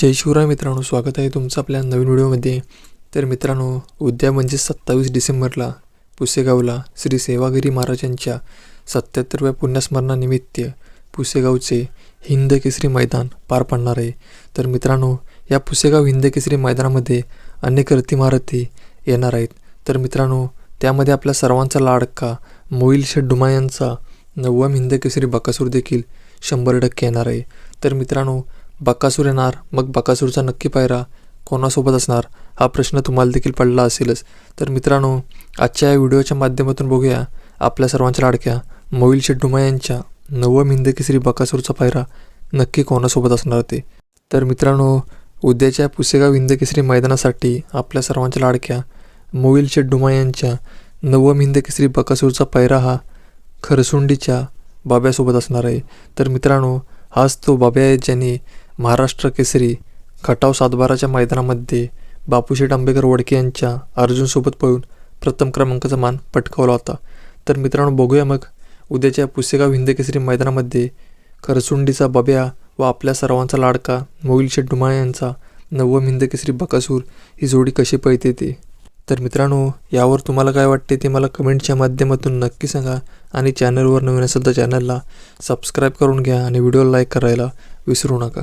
जय शिवराय मित्रांनो स्वागत आहे तुमचं आपल्या नवीन व्हिडिओमध्ये. तर मित्रांनो उद्या म्हणजे सत्तावीस डिसेंबरला पुसेगावला श्री सेवागिरी महाराजांच्या सत्याहत्तरव्या पुण्यस्मरणानिमित्त पुसेगावचे हिंद केसरी मैदान पार पडणार आहे. तर मित्रांनो या पुसेगाव हिंद केसरी मैदानामध्ये अनेक रथीमारथी येणार आहेत. तर मित्रांनो त्यामध्ये आपल्या सर्वांचा लाडका मोईल शेठ डुमा यांचा नववा हिंद केसरी बकासूर देखील शंभर टक्के येणार आहे. तर मित्रांनो बकासूर येणार मग बकासूरचा नक्की पायरा कोणासोबत असणार हा प्रश्न तुम्हाला देखील पडला असेलच. तर मित्रांनो आजच्या या व्हिडिओच्या माध्यमातून बघूया आपल्या सर्वांच्या लाडक्या मोईल शेड्डुमा यांच्या नवम हिंद केसरी बकासूरचा पायरा नक्की कोणासोबत असणार ते. तर मित्रांनो उद्याच्या पुसेगाव हिंदकेसरी मैदानासाठी आपल्या सर्वांच्या लाडक्या मोईल शेड्डुमा यांच्या नवम हिंदकेसरी बकासूरचा पायरा हा खरसुंडीच्या बाब्यासोबत असणार आहे. तर मित्रांनो हाच तो बाब्या आहे ज्यांनी महाराष्ट्र केसरी खटाव सातबाराच्या मैदानामध्ये बापूशेठ आंबेकर वडके यांच्या अर्जुनसोबत पळून प्रथम क्रमांकाचा मान पटकावला होता. तर मित्रांनो बघूया मग उद्याच्या पुसेगाव हिंद केसरी मैदानामध्ये करसुंडीचा बब्या व आपल्या सर्वांचा लाडका मोईल शेठ डुमाळे यांचा नवम हिंद केसरी बकासूर ही जोडी कशी पळते ते. तर मित्रांनो यावर तुम्हाला काय वाटते ते मला कमेंटच्या माध्यमातून नक्की सांगा आणि चॅनलवर नवीन असेल तर चॅनलला सबस्क्राईब करून घ्या आणि व्हिडिओला लाईक करायला विसरू नका.